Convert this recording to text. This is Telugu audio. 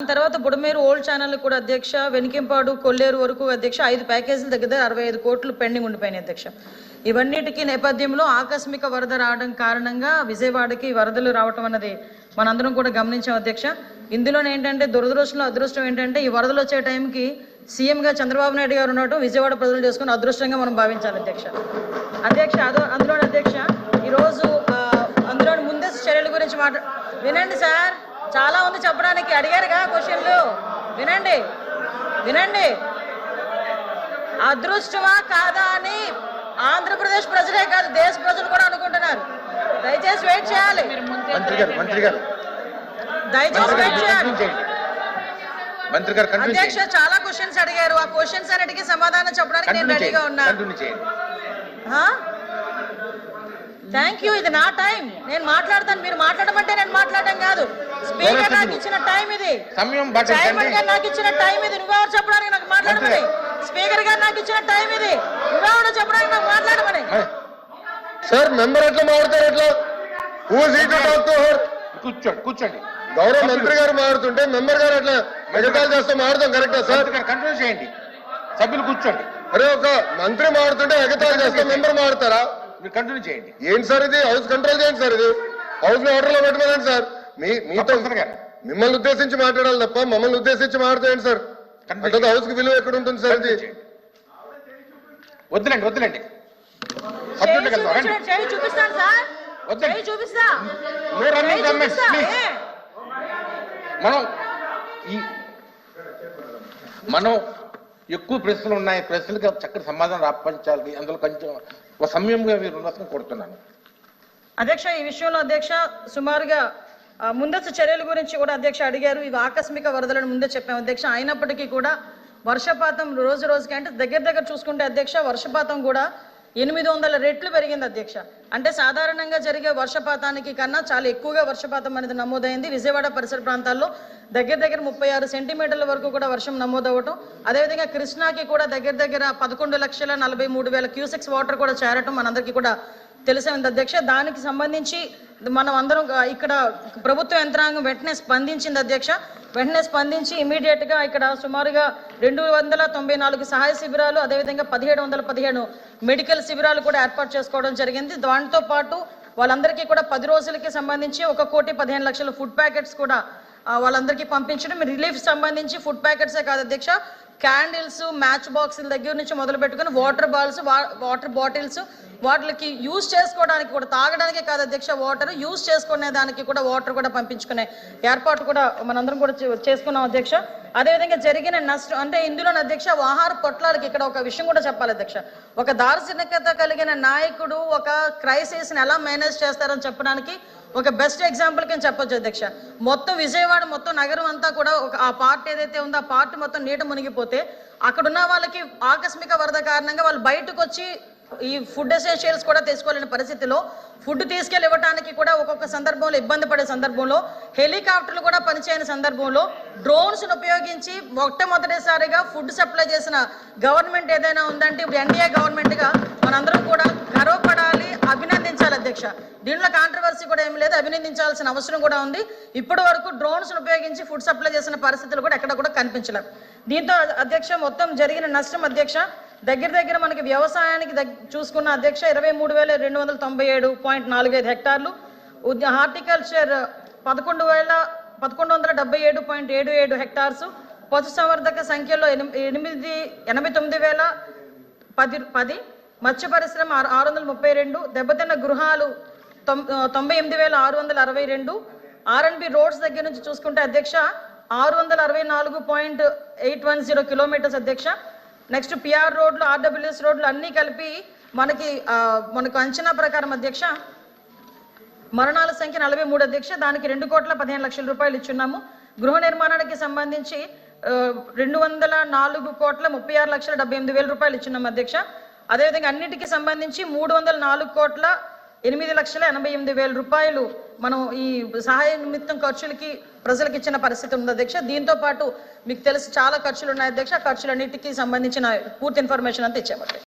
తర్వాత బుడమేరు ఓల్డ్ ఛానల్ కూడా అధ్యక్ష వెనికింపాడు కొల్లేరు వరకు అధ్యక్ష ఐదు ప్యాకేజీల దగ్గర అరవై ఐదు కోట్లు పెండింగ్ ఉండిపోయినాయి అధ్యక్ష. ఇవన్నిటికీ నేపథ్యంలో ఆకస్మిక వరద రావడం కారణంగా విజయవాడకి వరదలు రావటం అన్నది మనందరం కూడా గమనించాం అధ్యక్ష. ఇందులో ఏంటంటే దురదృష్టంలో అదృష్టం ఏంటంటే ఈ వరదలు వచ్చే టైంకి సీఎంగా చంద్రబాబు నాయుడు గారు ఉండటం విజయవాడ ప్రజలు చేసుకుని అదృష్టంగా మనం భావించాలి అధ్యక్ష. అధ్యక్ష అదో అందులో అధ్యక్ష ఈరోజు అందులో ముందస్తు చర్యల గురించి మాట్లా వినండి సార్. చాలా ఉంది చెప్పడానికి. అడిగారుగా క్వశ్చన్లు. వినండి. వినండి. అదృష్టమా కాదా అని ఆంధ్రప్రదేశ్ ప్రజలే కాదు దేశ ప్రజలు కూడా అనుకుంటున్నారు. దయచేసి వెయిట్ చేయాలి. మంత్రి గారు మంత్రి గారు. దయచేసి వెయిట్ చేయాలి. కంటిన్యూ చేయండి. మంత్రి గారు కంటిన్యూ అధ్యక్ష చాలా క్వశ్చన్స్ అడిగారు. ఆ క్వశ్చన్స్ అన్నిటికీ సమాధానం చెప్పడానికి నేను రెడీగా చేయండి. ఉన్నా కంటిన్యూ చేయండి. థ్యాంక్ యూ ఇది నా టైం నేను మాట్లాడతాను మీరు మాట్లాడమంటే నేను మాట్లాడడం కాదు. స్పీకర్ నాకు ఇచ్చిన టైం ఇది. సమయం చైర్మన్ గారు నాకు ఇచ్చిన టైం ఇది. నువ్వెవరు చెప్పడానికి నాకు మాట్లాడమని? స్పీకర్ గారు నాకు ఇచ్చిన టైం ఇది. నువ్వెవరు చెప్పడానికి నాకు మాట్లాడమని? సార్ మెంబర్ ఎట్లా మారుతారు ఎట్లా? Who seat talk to her కూర్చోండి కూర్చోండి. గౌరవ మంత్రి గారు మారుతుంటే మెంబర్ గారు ఎట్లా ఎగతాలు చేస్తే మారుతాం కరెక్టా సార్ కంటిన్యూ చేయండి. సభ్యులు కూర్చోండి. అరే ఒక మంత్రి మారుతుంటే ఎగతాలు చేస్తే మెంబర్ మారుతారా మీరు కంటిన్యూ చేయండి. ఏంటి సార్ ఇది? హౌస్ కంట్రోల్ చేయండి సార్ ఇది. హౌస్ని ఆర్డర్లో పెట్టమనండి సార్. మీ మీతో. మిమ్మల్ని ఉద్దేశించి మాట్లాడాలి తప్ప మమ్మల్ని ఉద్దేశించి మాట్లాడేయండి సార్. అంటే హౌస్కి విలువ ఎక్కడ ఉంటుంది సార్ ఇది? వద్దులేండి వద్దులేండి. సబ్జెక్ట్ చూపిస్తాను సార్. వద్దండి. చూపిస్తా? మనం ఈ మనం ఎక్కువ ప్రశ్నలు ఉన్నాయి. ప్రశ్నలకు చక్కటి సమాధానం రాపించాలి. అందులో కొంచెం ఒక సమయంగా మీరు ఉన్నదని కోరుతున్నాను. అధ్యక్ష ఈ విషయంలో అధ్యక్ష సుమారుగా ముందస్తు చర్యల గురించి కూడా అధ్యక్ష అడిగారు. ఇవి ఆకస్మిక వరదలను ముందే చెప్పాము. అధ్యక్ష అయినప్పటికీ కూడా వర్షపాతం రోజు రోజుకి అంటే దగ్గర దగ్గర చూసుకుంటే అధ్యక్ష వర్షపాతం కూడా ఎనిమిది వందల రెట్లు పెరిగింది అధ్యక్ష. అంటే సాధారణంగా జరిగే వర్షపాతానికి కన్నా చాలా ఎక్కువగా వర్షపాతం అనేది నమోదైంది. విజయవాడ పరిసర ప్రాంతాల్లో దగ్గర దగ్గర ముప్పై ఆరు సెంటీమీటర్ల వరకు కూడా వర్షం నమోదవటం అదేవిధంగా కృష్ణాకి కూడా దగ్గర దగ్గర పదకొండు లక్షల నలభై మూడు వేల క్యూసెక్స్ వాటర్ కూడా చేరటం మనందరికీ కూడా తెలిసే ఉంది అధ్యక్ష. దానికి సంబంధించి మనం అందరం ఇక్కడ ప్రభుత్వ యంత్రాంగం వెంటనే స్పందించింది అధ్యక్ష. వెంటనే స్పందించి ఇమీడియట్గా ఇక్కడ సుమారుగా రెండు వందల తొంభై నాలుగు సహాయ శిబిరాలు అదేవిధంగా పదిహేడు వందల పదిహేను మెడికల్ శిబిరాలు కూడా ఏర్పాటు చేసుకోవడం జరిగింది. దాంతో పాటు వాళ్ళందరికీ కూడా పది రోజులకి సంబంధించి ఒక కోటి పదిహేను లక్షల ఫుడ్ ప్యాకెట్స్ కూడా వాళ్ళందరికీ పంపించడం. రిలీఫ్ సంబంధించి ఫుడ్ ప్యాకెట్సే కాదు అధ్యక్ష. క్యాండిల్స్ మ్యాచ్ బాక్సుల దగ్గర నుంచి మొదలు పెట్టుకుని వాటర్ బాల్స్ వాటర్ బాటిల్స్ వాటికి యూజ్ చేసుకోవడానికి కూడా తాగడానికే కాదు అధ్యక్ష వాటర్ యూజ్ చేసుకునే దానికి కూడా వాటర్ కూడా పంపించుకునే ఏర్పాటు కూడా మనందరం కూడా చేసుకున్నాం అధ్యక్ష. అదేవిధంగా జరిగిన నష్టం అంటే ఇందులో అధ్యక్ష ఆహార పొట్లాలకి ఇక్కడ ఒక విషయం కూడా చెప్పాలి అధ్యక్ష. ఒక దార్శనికత కలిగిన నాయకుడు ఒక క్రైసిస్ని ఎలా మేనేజ్ చేస్తారని చెప్పడానికి ఒక బెస్ట్ ఎగ్జాంపుల్ కింద చెప్పొచ్చు అధ్యక్ష. మొత్తం విజయవాడ మొత్తం నగరం అంతా కూడా ఒక ఆ పార్ట్ ఏదైతే ఉందో ఆ పార్ట్ మొత్తం నీట మునిగిపోతే అక్కడ ఉన్న వాళ్ళకి ఆకస్మిక వరద కారణంగా వాళ్ళు బయటకు వచ్చి ఈ ఫుడ్ ఎసెన్షియల్స్ కూడా తీసుకోలేని పరిస్థితిలో ఫుడ్ తీసుకెళ్ళి ఇవ్వటానికి కూడా ఒక్కొక్క సందర్భంలో ఇబ్బంది పడే సందర్భంలో హెలికాప్టర్లు కూడా పనిచేయని సందర్భంలో డ్రోన్స్ను ఉపయోగించి మొట్టమొదటిసారిగా ఫుడ్ సప్లై చేసిన గవర్నమెంట్ ఏదైనా ఉందంటే ఇప్పుడు ఎన్డీఏ గవర్నమెంట్గా మనందరం కూడా గర్వపడాలి అభినందించాలి అధ్యక్ష. దీనిలో కాంట్రవర్సీ కూడా ఏమి లేదు అభినందించాల్సిన అవసరం కూడా ఉంది. ఇప్పటి వరకు డ్రోన్స్ను ఉపయోగించి ఫుడ్ సప్లై చేసిన పరిస్థితులు కూడా ఎక్కడ కూడా కనిపించలేదు. దీంతో అధ్యక్ష మొత్తం జరిగిన నష్టం అధ్యక్ష దగ్గర దగ్గర మనకి వ్యవసాయానికి చూసుకున్న అధ్యక్ష ఇరవై మూడు వేల రెండు వందల తొంభై ఏడు పాయింట్ నాలుగైదు హెక్టార్లు. ఉద్య- హార్టికల్చర్ పదకొండు వేల పదకొండు వందల డెబ్బై ఏడు పాయింట్ ఏడు ఏడు హెక్టార్స్. పశుసంవర్ధక సంఖ్యలో ఎనిమిది ఎనభై తొమ్మిది వేల పది పది. మత్స్య పరిశ్రమ ఆరు ఆరు వందల ముప్పై రెండు. దెబ్బతిన్న గృహాలు తొం- తొంభై ఎనిమిది వేల ఆరు వందల అరవై రెండు. ఆర్ఎన్బి రోడ్స్ దగ్గర నుంచి చూసుకుంటే అధ్యక్ష ఆరు వందల అరవై నాలుగు point eight one zero kilometres అధ్యక్ష. నెక్స్ట్ పిఆర్ రోడ్లు ఆర్డబ్ల్యూఎస్ రోడ్లు అన్నీ కలిపి మనకి మనకు అంచనా ప్రకారం అధ్యక్ష మరణాల సంఖ్య నలభై మూడు అధ్యక్ష దానికి రెండు కోట్ల పదిహేను లక్షల రూపాయలు ఇచ్చున్నాము. గృహ నిర్మాణానికి సంబంధించి రెండు వందల నాలుగు కోట్ల ముప్పై ఆరు లక్షల డెబ్బై ఎనిమిది వేల రూపాయలు ఇచ్చున్నాము అధ్యక్ష. అదేవిధంగా అన్నిటికీ సంబంధించి మూడు వందల నాలుగు కోట్ల ఎనిమిది లక్షల ఎనభై ఎనిమిది వేల రూపాయలు మనం ఈ సహాయ నిమిత్తం ఖర్చులకి ప్రజలకు ఇచ్చిన పరిస్థితి ఉంది అధ్యక్ష. దీంతో పాటు మీకు తెలుసు చాలా ఖర్చులు ఉన్నాయి అధ్యక్ష. ఖర్చులన్నిటికీ సంబంధించిన పూర్తి ఇన్ఫర్మేషన్ అంతా ఇచ్చామండి